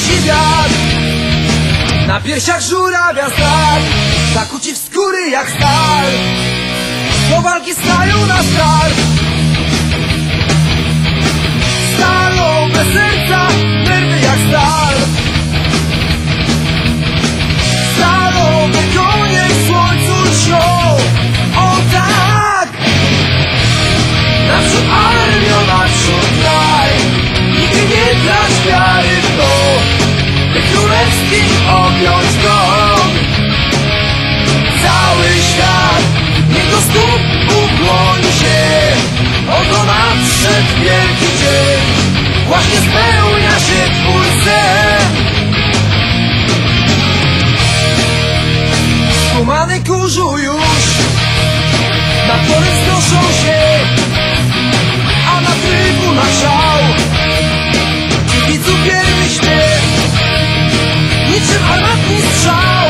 wiatr. Na piersiach żurawia znak Zakuci w skóry jak stal. Do walki stają na stal. Nadszedł wielki dzień Właśnie spełnia się twój sen Tumany kurzu już Na tory wznoszą się A na trybunach szał. Kibiców wierny śpiew Niczym armatni strzał.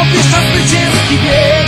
Opiesza zwycięski bieg